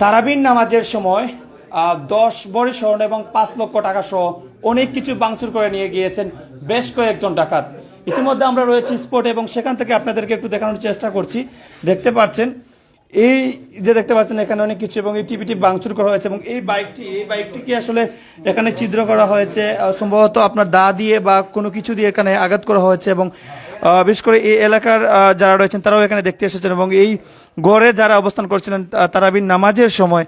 তারাবিন নামাজের সময় দশ বড়ি স্বর্ণ এবং পাঁচ লক্ষ টাকা সহ অনেক কিছু বাংচুর করে নিয়ে গিয়েছেন বেশ কয়েকজন ডাকাত। ইতিমধ্যে আমরা রয়েছি স্পট এবং সেখান থেকে আপনাদেরকে একটু দেখানোর চেষ্টা করছি। দেখতে পাচ্ছেন, এই যে দেখতে পাচ্ছেন এখানে অনেক কিছু এবং এই টিভিটি বাংচুর করা হয়েছে এবং এই বাইকটি এই বাইকটি কি আসলে এখানে ছিদ্র করা হয়েছে? সম্ভবত আপনার দা দিয়ে বা কোনো কিছু দিয়ে এখানে আঘাত করা হয়েছে এবং বিশেষ করে এই এলাকার যারা রয়েছেন, তারাও এখানে দেখতে এসেছেন এবং এই গড়ে যারা অবস্থান করছিলেন তারা তারাবির নামাজের সময়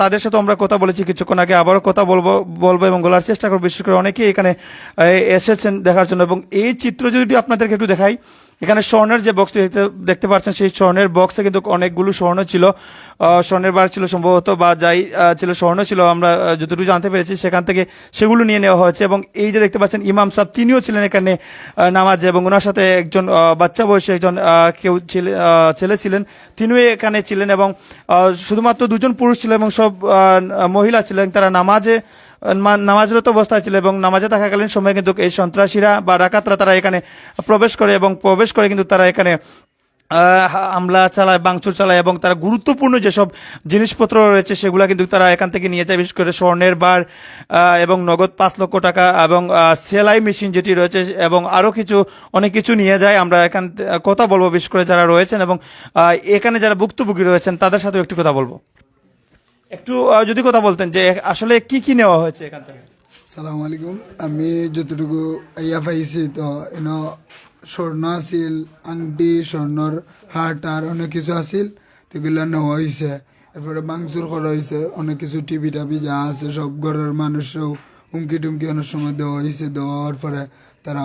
তাদের সাথে আমরা কথা বলেছি কিছুক্ষণ আগে, আবারও কথা বলব বলব এবং বলার চেষ্টা করব। বিশেষ করে অনেকেই এখানে এসেছেন দেখার জন্য এবং এই চিত্র যদি আপনাদেরকে একটু দেখাই এখানে স্বর্ণের যে বক্সটি দেখতে দেখতে পাচ্ছেন, সেই স্বর্ণের বক্সে কিন্তু অনেকগুলো স্বর্ণ ছিল। স্বর্ণের বার ছিল সম্ভবত, বা যাই ছিল স্বর্ণ ছিল, আমরা যতটুকু জানতে পেরেছি, সেখান থেকে সেগুলো নিয়ে নেওয়া হয়েছে। এবং এই যে দেখতে পাচ্ছেন, ইমাম সাহেব, তিনিও ছিলেন এখানে নামাজে, এবং ওনার সাথে একজন বাচ্চা বয়সী একজন কেউ ছেলে ছেলে ছিলেন। তিনিও এখানে ছিলেন, এবং শুধুমাত্র দুজন পুরুষ ছিল, এবং সব মহিলা ছিলেন। তারা নামাজে নামাজরত অবস্থায় ছিল এবং নামাজে থাকাকালীন সময় কিন্তু এই সন্ত্রাসীরা বা ডাকাতরা তারা এখানে প্রবেশ করে এবং প্রবেশ করে কিন্তু তারা এখানে আহ, হামলা চালায় বাংচুর চালায় এবং তারা গুরুত্বপূর্ণ যেসব জিনিসপত্র রয়েছে সেগুলো কিন্তু তারা এখান থেকে নিয়ে যায় বিশেষ করে স্বর্ণের বার এবং নগদ পাঁচ লক্ষ টাকা এবং সেলাই মেশিন যেটি রয়েছে এবং আরও কিছু অনেক কিছু নিয়ে যায়। আমরা এখান কথা বলব বিশেষ করে যারা রয়েছেন এবং এখানে যারা ভুক্তভোগী রয়েছেন তাদের সাথেও একটু কথা বলব। একটু যদি কথা বলতেন যে আসলে কি কি নেওয়া হয়েছে এখান থেকে? সালাম আলাইকুম। আমি যতটুকু ইয়া পাইছি তো এন স্বর্ণ আছিল, আংটি, স্বর্ণর হাট আর অনেক কিছু আছিল সেগুলো নেওয়া হয়েছে এরপরে বাংচুর করা হয়েছে অনেক কিছু টিভি টাভি যা আছে সব ঘরের মানুষরাও হুমকি টুমকি অনেক সময় দেওয়া হয়েছে দেওয়ার পরে তারা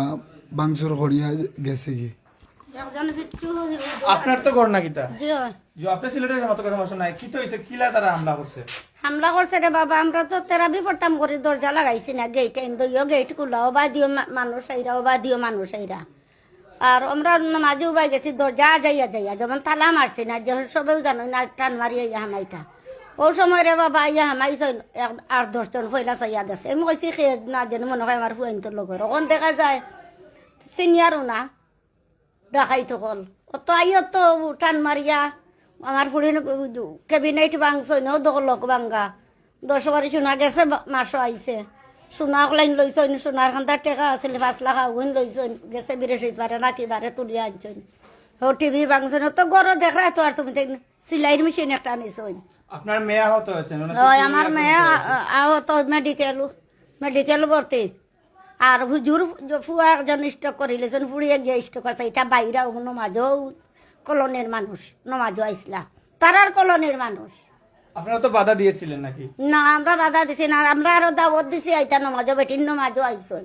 বাংচুর করিয়া গেছে বিচ্ছু আপনার তো ঘর নাকি তা জি। আপনি সিলেটের মতো করে সমস্যা নাই কি তো হয়েছে কিলা তারা হামলা করছে? হামলা করছে রে বাবা আমরা তো তেরাবি পড়তাম করে দরজা লাগাইছি না গেট এন দইও গেট খুলাও বা দিও মানুষ আইরা বা দিও মানুষ আইরা। আর আমরা মাঝে উবাই গেছি দরজা যাইয়া যাইয়া যেমন তালা মারছি না যে সবেও জানো না টান মারিয়া ইয়া হামাইতা। ও সময় রে বাবা ইয়া হামাইছ আট দশজন ফয়লা চাইয়া গেছে আমি কইছি না যেন মনে হয় আমার ফুয়াইন্তর লগর ওখান দেখা যায় সিনিয়রও না। দেখাই থকল অত আইও তো টান মারিয়া। আমার ফুড়ি কেবিনেট ভাঙছে ন দলক ভাঙ্গা দশ বারি সোনা গেছে মাসও আইছে সোনা লাইন লইছইন সোনার খান্দার টেকা আছিল পাঁচ লাখ আগুন লইছইন গেছে বিরেশিত পারে নাকি বারে তুলিয়া আনছইন ও টিভি ভাঙছইন তো গরো দেখাই তো আর তুমি দেখি সিলাইয়ের মেশিন একটা আনিছইন আপনার মেয়ে আহত ওনার আমার মেয়ে আহত মেডিকেল মেডিকেল ভর্তি আর হুজুর ফুয়া একজন স্টক করিলেছেন ফুড়িয়ে গিয়ে স্টক করছে এটা বাইরা নমাজও কলনের মানুষ নমাজও আইসলা। তারার কলনের মানুষ। আপনারা তো বাধা দিয়েছিলেন নাকি? না আমরা বাধা দিছি না। আমরা আরও দিছি আইতা নমাজও বেটির নমাজও আইসন।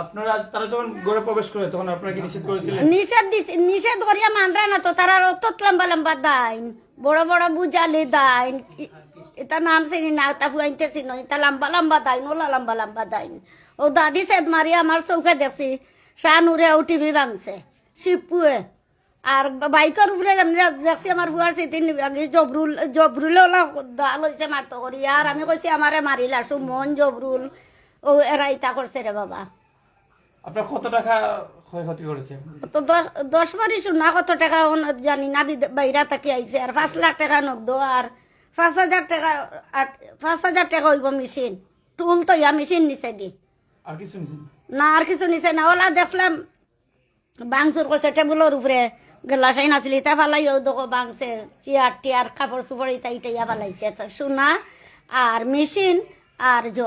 আপনারা তারা যখন ঘরে প্রবেশ করে তখন আপনারা কি নিষেধ করেছিলেন? নিষেধ দিছি নিষেধ করিয়া মানরা না তো তারা অত লম্বা লম্বা দাইন। বড় বড় বুঝালি দাইন। এটা নাম চিনি না তা ফুয়াইতে চিনো এটা লম্বা লম্বা দাইন ওলা লম্বা লম্বা দাইন। ও দাদি সেদ মারি আমার চৌকে দেখছি। শাহ নুরে ও টিভি ভাঙছে। শিবপুয়ে আর বাইকের উপরে দেখছি আমার ফুয়ার চিঠি নিবি জবরুল জবরুল ওলা দা লইছে মারতো করি আর আমি কইছি আমারে মারিলা সুমন জবরুল ও এরা ইতা করছে রে বাবা। আপনার কত টাকা ক্ষয়ক্ষতি করেছে তো দশ দশ বারি শোনা কত টাকা জানি না বাইরা তাকে আইছে আর পাঁচ লাখ টাকা নগদ আর পাঁচ হাজার টাকা পাঁচ হাজার টাকা হইব মেশিন টুল তো ইয়া মেশিন নিছে দি। না, আর কিছু নিছে না। ওলা দেখলাম বাংসুর করছে টেবুলের উপরে। গেলা সাইন আছিল, ইতা ও দোকো বাংসে চেয়ার টিয়ার কাপড় চুপড় ইতা ইটা ইয়া ফালাইছে। সোনা আর মেশিন আর জ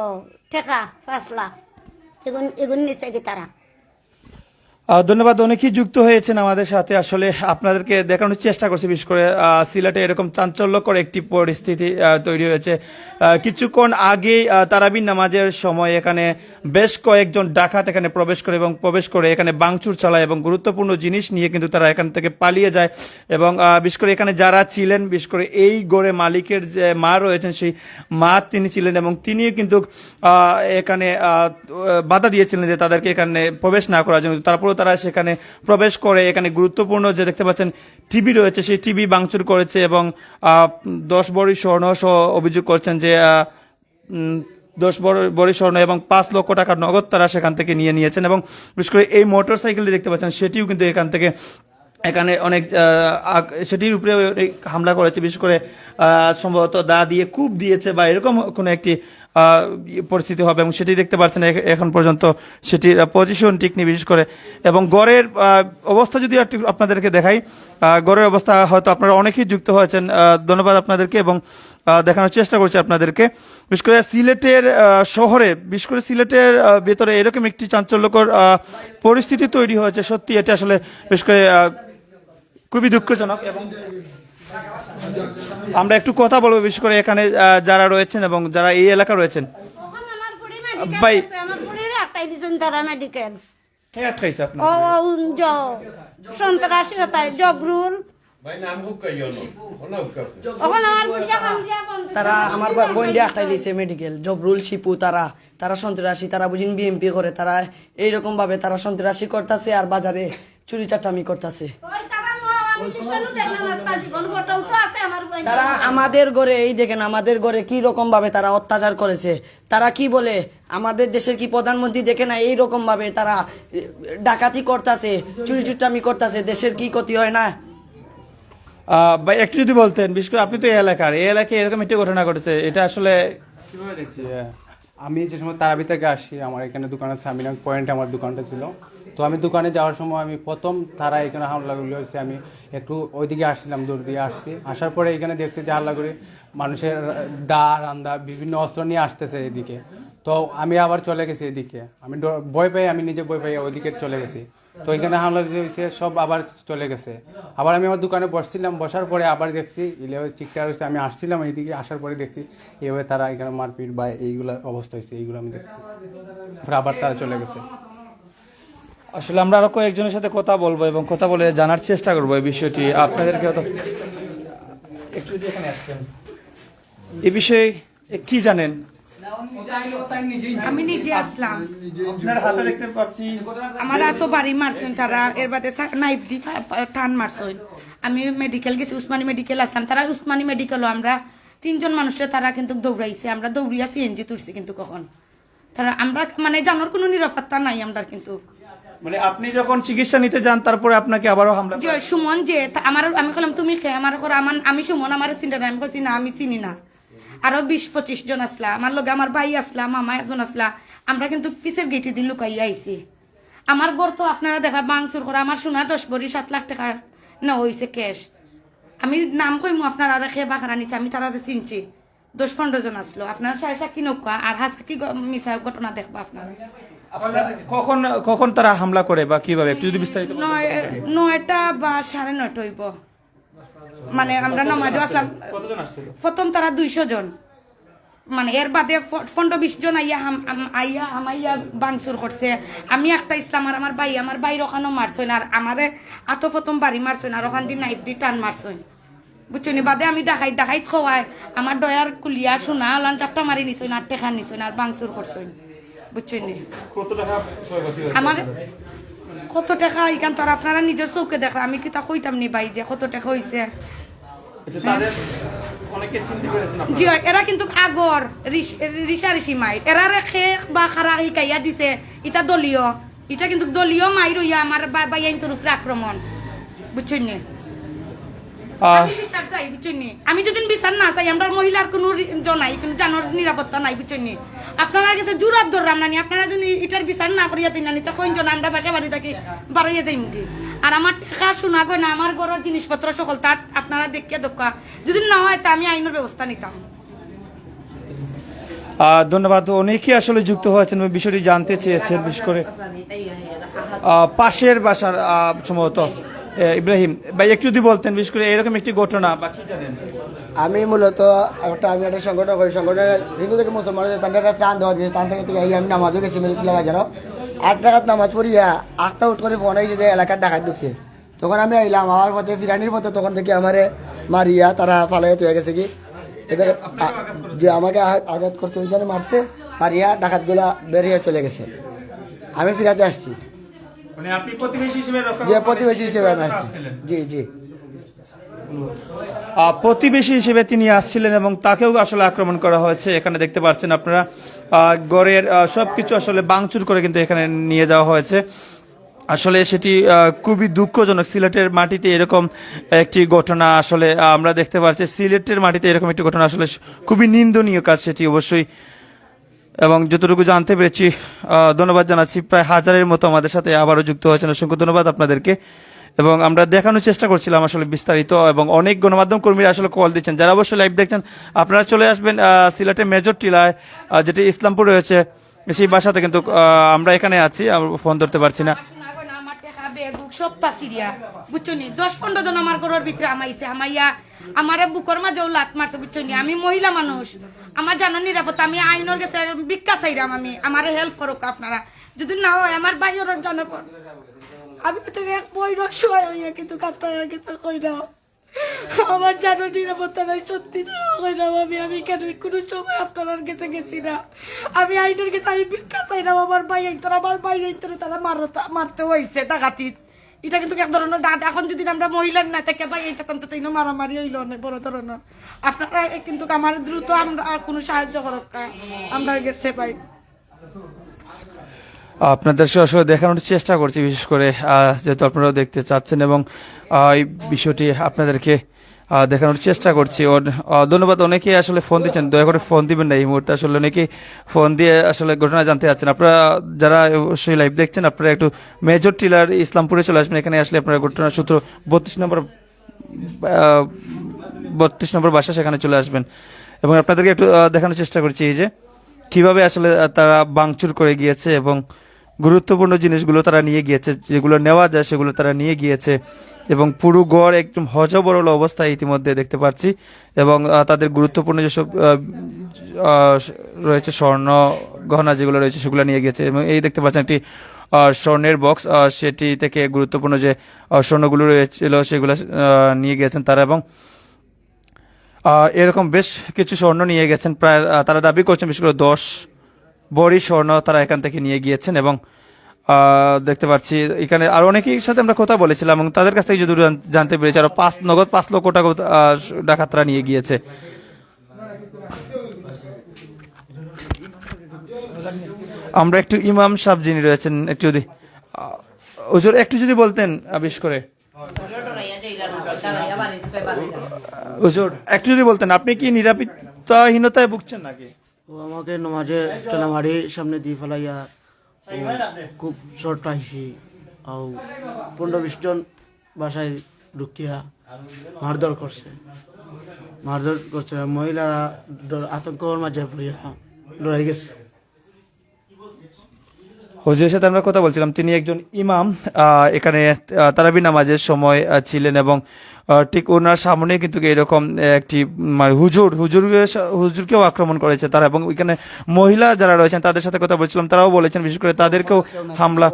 টেকা পাঁচ এগুন এগুন নিছে কি তারা ধন্যবাদ, অনেকেই যুক্ত হয়েছেন আমাদের সাথে। আসলে আপনাদেরকে দেখানোর চেষ্টা করছি, বিশেষ করে সিলেটে এরকম চাঞ্চল্যকর একটি পরিস্থিতি তৈরি হয়েছে। কিছুক্ষণ আগেই তারাবিন নামাজের সময় এখানে বেশ কয়েকজন ডাকাত এখানে প্রবেশ করে এবং প্রবেশ করে এখানে বাংচুর চালায় এবং গুরুত্বপূর্ণ জিনিস নিয়ে কিন্তু তারা এখান থেকে পালিয়ে যায় এবং বিশেষ করে এখানে যারা ছিলেন, বিশেষ করে এই গড়ে মালিকের যে মা রয়েছেন, সেই মা তিনি ছিলেন এবং তিনিও কিন্তু এখানে বাধা দিয়েছিলেন যে তাদেরকে এখানে প্রবেশ না করার জন্য। তারপরেও তারা সেখানে প্রবেশ করে। এখানে গুরুত্বপূর্ণ যে দেখতে পাচ্ছেন, টিভি রয়েছে, সেই টিভি ভাঙচুর করেছে এবং দশ বড়ি স্বর্ণ সহ অভিযোগ করছেন যে দশ বড় স্বর্ণ এবং পাঁচ লক্ষ টাকার নগদ তারা সেখান থেকে নিয়ে নিয়েছেন এবং বিশেষ করে এই মোটর সাইকেলটি দেখতে পাচ্ছেন, সেটিও কিন্তু এখান থেকে, এখানে অনেক সেটির উপরে হামলা করেছে। বিশেষ করে সম্ভবত দা দিয়ে কূপ দিয়েছে বা এরকম কোনো একটি পরিস্থিতি হবে এবং সেটি দেখতে পাচ্ছেন এখন পর্যন্ত সেটির পজিশন ঠিক নেই বিশেষ করে। এবং গড়ের অবস্থা যদি আপনাদেরকে দেখাই গড়ের অবস্থা হয়তো আপনারা অনেকেই যুক্ত হয়েছেন ধন্যবাদ আপনাদেরকে এবং দেখানোর চেষ্টা করছি আপনাদেরকে। বিশেষ করে সিলেটের শহরে, বিশেষ করে সিলেটের ভেতরে এরকম একটি চাঞ্চল্যকর পরিস্থিতি তৈরি হয়েছে। সত্যি এটা আসলে বিশেষ করে খুবই দুঃখজনক এবং আমরা একটু কথা বলব বিশেষ করে এখানে যারা রয়েছেন এবং যারা এই এলাকা রয়েছেন। ভাই। সন্ত্রাসী জবরুল। তারা আমার বা- বোন দিয়ে আটটাই দিয়েছে মেডিকেল জবরুল শিপু তারা। তারা সন্ত্রাসী তারা বুঝিন বিএমপি করে। তারা এইরকম ভাবে তারা সন্ত্রাসী করতেছে আর বাজারে চুরি চাটামি করতেছে তারা আমাদের ঘরে এই দেখেন আমাদের ঘরে কি রকম ভাবে তারা অত্যাচার করেছে। তারা কি বলে? আমাদের দেশের কি প্রধানমন্ত্রী দেখে না এই রকম ভাবে তারা ডাকাতি করতেছে চুরি চুটামি করতেছে দেশের কি ক্ষতি হয় না? আহ, ভাই একটু যদি বলতেন বিশেষ করে আপনি তো এই এলাকার এই এলাকায় এরকম একটি ঘটনা ঘটেছে এটা আসলে কীভাবে দেখছি। আমি যে সময় তারাবি থেকে আসি আমার এখানে দোকান আছে আমিনাং পয়েন্টে আমার দোকানটা ছিল। তো আমি দোকানে যাওয়ার সময় আমি প্রথম তারা এখানে হামলাগুলো হয়েছে, আমি একটু ওইদিকে আসছিলাম, দূর দিয়ে আসছি। আসার পরে এখানে দেখছি যে করে মানুষের দা, রান্দা বিভিন্ন অস্ত্র নিয়ে আসতেছে এদিকে। তো আমি আবার চলে গেছি এদিকে। আমি ভয় পাই আমি নিজে ভয় পাই ওইদিকে চলে গেছি। তো এখানে হামলা হয়েছে, সব আবার চলে গেছে। আবার আমি আমার দোকানে বসছিলাম, বসার পরে আবার দেখছি ইলে চিৎকার হয়েছে, আমি আসছিলাম এইদিকে আসার পরে দেখছি এইভাবে তারা এখানে মারপিট বা এইগুলো অবস্থা হয়েছে, এইগুলো আমি দেখছি। আবার তারা চলে গেছে। আসলে আমরা আরও কয়েকজনের সাথে কথা বলব এবং কথা বলে জানার চেষ্টা করব এই বিষয়টি। আপনাদেরকে একটু এখানে আসতেন। এই বিষয়ে কি জানেন? আমি নিজে আসলাম। আমার এত বাড়ি মারছেন তারা এর বাদে নাইফ দি ফা- ফা- টান মারছেন। আমি মেডিকেল গেছি উসমানী মেডিকেল আসলাম তারা উসমানী মেডিকেলও আমরা তিনজন মানুষের তারা কিন্তু দৌড়াইছে। আমরা দৌড়িয়া সিএনজি তুলছি কিন্তু কখন। তারা আমরা মানে জানার কোনো নিরাপত্তা নাই আমরা কিন্তু। মানে আপনি যখন চিকিৎসা নিতে যান তারপরে আপনাকে আবারও হামলা যে সুমন যে আমার আমি বললাম তুমি খেয়ে আমার ঘর আমার আমি সুমন আমার চিন্তা আমি বলছি না আমি চিনি না। আরও বিশ পঁচিশ জন আসলা। আমার লগে আমার ভাই আসলা মামা একজন আসলা। আমরা কিন্তু পিসের গেটে দিন লুকাইয়া আইছি। আমার ঘর তো আপনারা দেখা বাংচুর করে আমার সোনা দশ ভরি সাত লাখ টাকার না হয়েছে ক্যাশ আমি নাম কইমু আপনারা আর খেয়ে বাখারা নিছে আমি তারা চিনছি। দশ পনেরো জন আসলো। আপনারা সাড়ে সাক্ষী নৌকা আর হাসাকি মিশা ঘটনা দেখবা আপনারা? কখন কখন তারা হামলা করে বা কীভাবে? একটু যদি বিস্তারিত নয় নয়টা বা সাড়ে নয়টা হইব। মানে আমরা নমাজে আসলাম। কতজন আসছিল? প্রথম তারা দুইশো জন। মানে এর বাদে পনেরো বিশ জন আইয়া আইয়া আমাইয়া বাংসুর করছে। আমি একটা ইসলাম আর আমার ভাই আমার ভাইয়ের ওখানেও মারছই না আর আমারে আতো প্রথম বাড়ি মারছই না আর ওখান দিয়ে নাইফ দিয়ে টান মারছই বুঝছ নি বাদে আমি ডাকাই ডাকাই খোয়াই। আমার দয়ার কুলিয়া সোনা লান চাপটা মারি নিছই না আর টেকা নিছই না আর বাংসুর করছই বুঝছ নি? কত টাকা? ক্ষয়ক্ষতি হয়েছে? আমার কত টাকা? এখান তো আপনারা নিজের চৌকে দেখা আমি কি তা কইতাম নি ভাই যে কত টাকা হইছে? আচ্ছা? জি এরা কিন্তু আগর রিসা রিসি মাই। এরা রেখে বা খারা শিকাইয়া দিছে ইটা দলীয়। এটা কিন্তু দলীয় মাই রইয়া আমার বাইন তোর উপরে আক্রমণ। বুঝছেন আমি বিচার চাই বুঝছেন নি? যদি বিচার না চাই আমরা মহিলার কোনো জনাই কোনো জানোর নিরাপত্তা নাই বুঝছেন আপনারা গেছে জুরাত ধরলাম নানি আপনারা যদি এটার বিচার না করিয়া দিন নানি তখন জন আমরা বাসা বাড়ি থাকি বাড়াইয়া যাই মুখে আর আমার টাকা শোনা গয় না আমার ঘরের জিনিসপত্র সকল আপনারা দেখিয়া যদি না হয় তা আমি আইনের ব্যবস্থা নিতাম। ধন্যবাদ। অনেকেই আসলে যুক্ত হয়েছেন বিষয়টি জানতে চেয়েছেন বিশেষ করে পাশের বাসার সম্ভবত। ইব্রাহিম, ভাই, একটু যদি বলতেন, বিশেষ করে এরকম একটি ঘটনা, বা কি জানেন? আমি মূলত একটা, আমি একটা সংগঠন করি, সংগঠনের হিন্দু থেকে মুসলমান তাদের একটা ত্রাণ দেওয়া দিয়েছে তার থেকে এই আমি নামাজও গেছি মিলিকুল্লা বাজারও আট টাকাত নামাজ পড়িয়া আটটা উঠ করে ফোন হয়েছে যে এলাকার ডাকাত ঢুকছে। তখন আমি আইলাম আমার পথে, ফিরানির পথে, তখন থেকে আমারে মারিয়া, তারা ফালাইয়া তুই গেছে কি? যে আমাকে আঘাত করতে ওইখানে মারছে, মারিয়া ডাকাতগুলা বেরিয়ে চলে গেছে। আমি ফিরাতে আসছি। মানে আপনি প্রতিবেশী হিসেবে রক্ষা- যে প্রতিবেশী হিসেবে আসছিলেন। জি জি। প্রতিবেশী হিসেবে তিনি আসছিলেন এবং তাকেও আসলে আক্রমণ করা হয়েছে। এখানে দেখতে পাচ্ছেন আপনারা গড়ের আহ, সবকিছু আসলে বাংচুর করে কিন্তু এখানে নিয়ে যাওয়া হয়েছে। আসলে সেটি খুবই দুঃখজনক। সিলেটের মাটিতে এরকম একটি ঘটনা আসলে আমরা দেখতে পাচ্ছি। সিলেটের মাটিতে এরকম একটি ঘটনা আসলে খুবই নিন্দনীয় কাজ সেটি অবশ্যই এবং যতটুকু জানতে পেরেছি ধন্যবাদ জানাচ্ছি। প্রায় হাজারের মতো আমাদের সাথে আবারও যুক্ত হয়েছেন। অসংখ্য ধন্যবাদ আপনাদেরকে। এবং আমরা দেখানোর চেষ্টা করছিলাম আসলে বিস্তারিত এবং অনেক গণমাধ্যম কর্মীরা আসলে কল দিচ্ছেন। যারা অবশ্যই লাইভ দেখছেন, আপনারা চলে আসবেন সিলেটের মেজর টিলায় যেটি ইসলামপুর রয়েছে। সেই বাসাতে কিন্তু আমরা এখানে আছি ফোন ধরতে পারছি না। আমার বুকর মাঝেও লাত মারছে আমি মহিলা মানুষ। আমার জানো নিরাপত্তা, আমি আইনের গেছে ভিক্ষা চাইরাম আমি। আমার হেল্প করুক আপনারা। যদি না হয়, আমার বাইরের জানা পর আমি কিন্তু রসয় হইয়া কিন্তু কিছু কই না। আমার জানো নিরাপত্তা নাই, সত্যি কইরাম আমি আমি কেন কোনো সময় আপনার কাছে গেছি না? আমি আইনের কাছে আমি ভিক্ষা চাইলাম আমার ভাই তোর, আমার ভাই তোর, তারা মারতা, মারতে হয়েছে ডাকাতি। এটা কিন্তু এক ধরনের দাঁত এখন যদি আমরা মহিলার না থেকে, ভাই এইটা তন্ত তৈন মারামারি হইল অনেক বড় ধরনের। আপনারা কিন্তু আমার দ্রুত আমরা কোনো সাহায্য করক আমরা গেছে, ভাই। আপনাদের আসলে দেখানোর চেষ্টা করছি, বিশেষ করে যেহেতু আপনারাও দেখতে চাচ্ছেন এবং এই বিষয়টি আপনাদেরকে দেখানোর চেষ্টা করছি। ধন্যবাদ, অনেকেই আসলে ফোন দিচ্ছেন। দয়া করে ফোন দিবেন না এই মুহূর্তে। আসলে অনেকেই ফোন দিয়ে আসলে ঘটনা জানতে চাচ্ছেন। আপনারা যারা অবশ্যই লাইভ দেখছেন, আপনারা একটু মেজর টিলার ইসলামপুরে চলে আসবেন। এখানে আসলে আপনারা ঘটনার সূত্র বত্রিশ নম্বর বত্রিশ নম্বর বাসা সেখানে চলে আসবেন। এবং আপনাদেরকে একটু দেখানোর চেষ্টা করছি এই যে, কীভাবে আসলে তারা বাংচুর করে গিয়েছে এবং গুরুত্বপূর্ণ জিনিসগুলো তারা নিয়ে গিয়েছে, যেগুলো নেওয়া যায় সেগুলো তারা নিয়ে গিয়েছে। এবং পুরো গড় একদম হজবরল অবস্থায় ইতিমধ্যে দেখতে পাচ্ছি। এবং তাদের গুরুত্বপূর্ণ যেসব রয়েছে স্বর্ণ গহনা যেগুলো রয়েছে সেগুলো নিয়ে গিয়েছে। এবং এই দেখতে পাচ্ছেন একটি স্বর্ণের বক্স সেটি থেকে গুরুত্বপূর্ণ যে স্বর্ণগুলো রয়েছিল সেগুলো নিয়ে গিয়েছেন তারা। এবং এরকম বেশ কিছু স্বর্ণ নিয়ে গেছেন। প্রায় তারা দাবি করছেন বিশেষ করে দশ বড়ি, স্বর্ণ তারা এখান থেকে নিয়ে গিয়েছেন এবং দেখতে পাচ্ছি এখানে আরও অনেকের সাথে আমরা কথা বলেছিলাম এবং তাদের কাছ থেকে যদি জান- জানতে পেরেছি, আরও পাঁচ, নগদ পাঁচ লক্ষ টাকা ডাকাতরা নিয়ে গিয়েছে। আমরা একটু ইমাম সাহেব যিনি রয়েছেন, একটু যদি হুজুর, একটু যদি বলতেন আবিষ করে। একটু যদি বলতেন, আপনি কি নিরাপত্তাহীনতায় ভুগছেন নাকি? ও আমাকে নমাজে মারি, সামনে দিয়ে ফেলাইয়া খুব শর্ট আইসি আর পনেরো বিশ জন বাসায় ঢুকিয়া মারধর করছে। মারধর করছে, মহিলারা আতঙ্কর মাঝে পড়িয়া ডরাই গেছে। হুজুরের সাথে আমরা কথা বলছিলাম তিনি একজন ইমাম এখানে তারাবি নামাজের সময় ছিলেন এবং ঠিক ওনার সামনে কিন্তু এরকম একটি মানে হুজুর হুজুর হুজুরকেও আক্রমণ করেছে তারা এবং এখানে মহিলা যারা রয়েছেন তাদের সাথে কথা বলছিলাম তারাও বলেছেন বিশেষ করে তাদেরকেও হামলা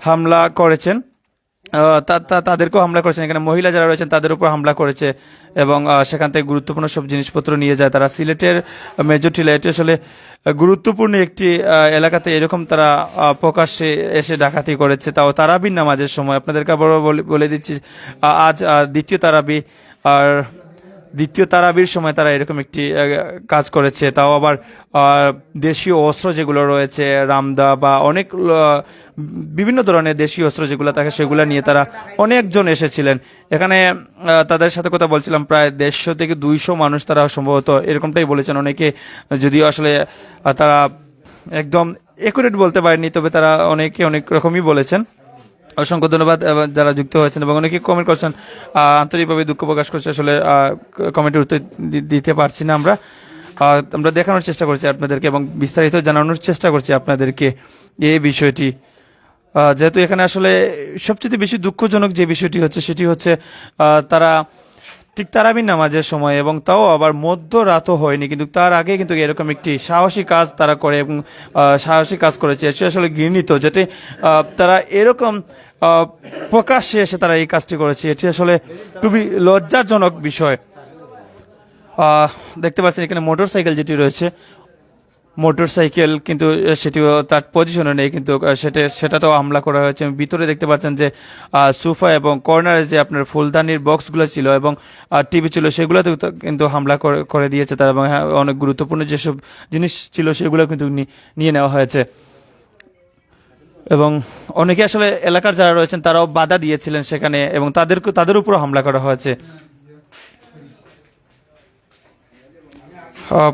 হামলা করেছেন। তাদেরকেও হামলা করেছেন। এখানে মহিলা যারা রয়েছেন, তাদের উপর হামলা করেছে এবং সেখান থেকে গুরুত্বপূর্ণ সব জিনিসপত্র নিয়ে যায়। তারা সিলেটের মেজর টিলা, এটি আসলে গুরুত্বপূর্ণ একটি এলাকাতে এরকম তারা প্রকাশ্যে এসে ডাকাতি করেছে। তাও তারাবির নামাজের সময়। আপনাদেরকে আবার বলে- দিচ্ছি আজ দ্বিতীয় তারাবি, আর দ্বিতীয় তারাবির সময় তারা এরকম একটি কাজ করেছে। তাও আবার দেশীয় অস্ত্র যেগুলো রয়েছে, রামদা বা অনেক বিভিন্ন ধরনের দেশীয় অস্ত্র যেগুলো থাকে, সেগুলো নিয়ে তারা অনেকজন এসেছিলেন। এখানে তাদের সাথে কথা বলছিলাম, প্রায় দেড়শো থেকে দুইশো মানুষ তারা সম্ভবত এরকমটাই বলেছেন। অনেকে যদিও আসলে তারা একদম একুরেট বলতে পারেনি তবে তারা অনেকে অনেক রকমই বলেছেন। অসংখ্য ধন্যবাদ যারা যুক্ত হয়েছেন এবং অনেকে কমেন্ট করছেন আন্তরিকভাবে দুঃখ প্রকাশ করছে, আসলে কমেন্টের উত্তর দিতে পারছি না আমরা। আমরা দেখানোর চেষ্টা করছি আপনাদেরকে এবং বিস্তারিত জানানোর চেষ্টা করছি আপনাদেরকে এই বিষয়টি। যেহেতু এখানে আসলে সবচেয়ে বেশি দুঃখজনক যে বিষয়টি হচ্ছে, সেটি হচ্ছে তারা ঠিক তারাবির নামাজের সময় এবং তাও আবার মধ্যরাতও হয়নি, কিন্তু তার আগে কিন্তু এরকম একটি সাহসী কাজ তারা করে এবং সাহসী কাজ করেছে। এটি আসলে ঘৃণিত যেটি তারা এরকম প্রকাশ্যে এসে তারা এই কাজটি করেছে। এটি আসলে খুবই লজ্জাজনক বিষয়। দেখতে পাচ্ছেন এখানে মোটর সাইকেল যেটি রয়েছে মোটর সাইকেল কিন্তু সেটিও তার পজিশনে নেই কিন্তু সেটা সেটাতেও হামলা করা হয়েছে। ভিতরে দেখতে পাচ্ছেন যে সোফা এবং কর্নারে যে আপনার ফুলদানির বক্সগুলো ছিল এবং টিভি ছিল সেগুলোতেও কিন্তু হামলা করে- দিয়েছে তারা এবং হ্যাঁ, অনেক গুরুত্বপূর্ণ যেসব জিনিস ছিল সেগুলো কিন্তু নিয়ে নেওয়া হয়েছে। এবং অনেকে আসলে এলাকার যারা রয়েছেন তারাও বাধা দিয়েছিলেন সেখানে এবং তাদেরকে তাদের উপরও হামলা করা হয়েছে।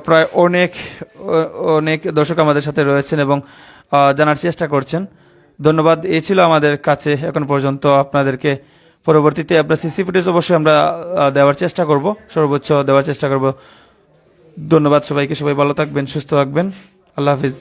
প্রায় অনেক অনেক দর্শক আমাদের সাথে রয়েছেন এবং জানার চেষ্টা করছেন। ধন্যবাদ। এ ছিল আমাদের কাছে এখন পর্যন্ত আপনাদেরকে পরবর্তীতে আপনার সিসি ফুটেজ অবশ্যই আমরা দেওয়ার চেষ্টা করব, সর্বোচ্চ দেওয়ার চেষ্টা করব। ধন্যবাদ সবাইকে। সবাই ভালো থাকবেন, সুস্থ থাকবেন। আল্লাহ হাফিজ।